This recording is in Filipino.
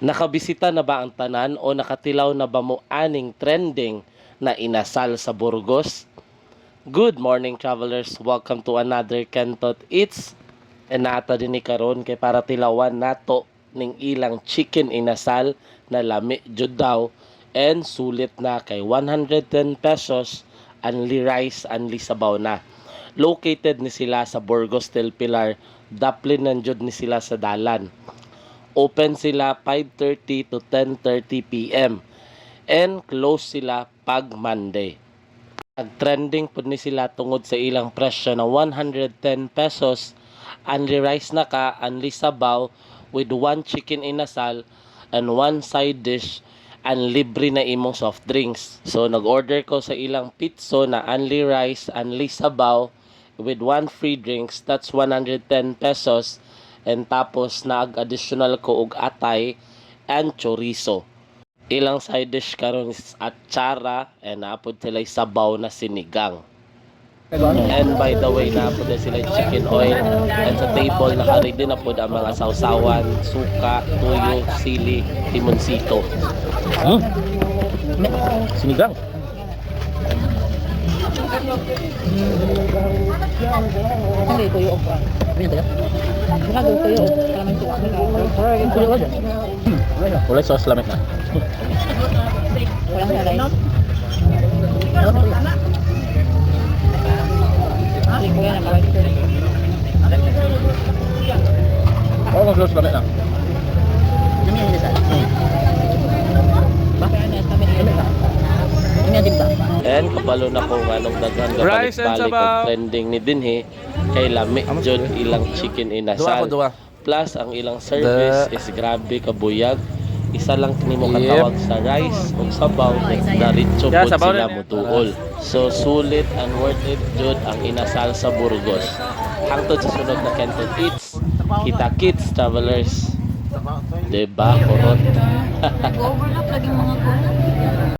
Nakabisita na ba ang tanan o nakatilaw na ba mo aning trending na inasal sa Burgos? Good morning travelers, welcome to another Kentot Eats. And nata din ni karon kay para tilawan nato ning ilang chicken inasal na lami jud daw and sulit na kay 110 pesos only rice only sabaw na. Located ni sila sa Burgos del Pilar, daplin nanjud ni sila sa dalan. Open sila 5.30 to 10.30 p.m. And close sila pag Monday. Nag-trending po ni sila tungod sa ilang presyo na 110 pesos. Only rice na ka, only sabaw, with one chicken inasal and one side dish and libre na imong soft drinks. So nag-order ko sa ilang pizza na only rice, only sabaw with one free drinks. That's 110 pesos. And tapos nag-additional ko og atay and chorizo. Ilang side dish karon is atsara and naapod sila sabaw na sinigang. And by the way, na sila chicken oil and sa table naka-ready na po ang mga sausawan, suka, tuyo, sili, limoncito. Hmm? Sinigang. Hindi ko yung upa. Ano yun? Nagawa ko yung upa. Alam ko yung kuyo aja. Boleh saus lemek na. Walang nalay. Oh, nag-close lemek na. And kabalo na ko ka Rice and balik-balik sabaw. trending ni Dinhe kay lami jud ilang chicken ko, inasal. dua. Plus ang ilang service is grabe kabuyag. Isa lang kini mo katawag sa rice ug sabaw daritso Yeah, pud sabaw sila rin. So sulit and worth it jud ang inasal sa Burgos. Hangtod sa sunod na Kenton Eats, kita kids travelers. Diba, kurot? Nag-overlap lagi mga kuno.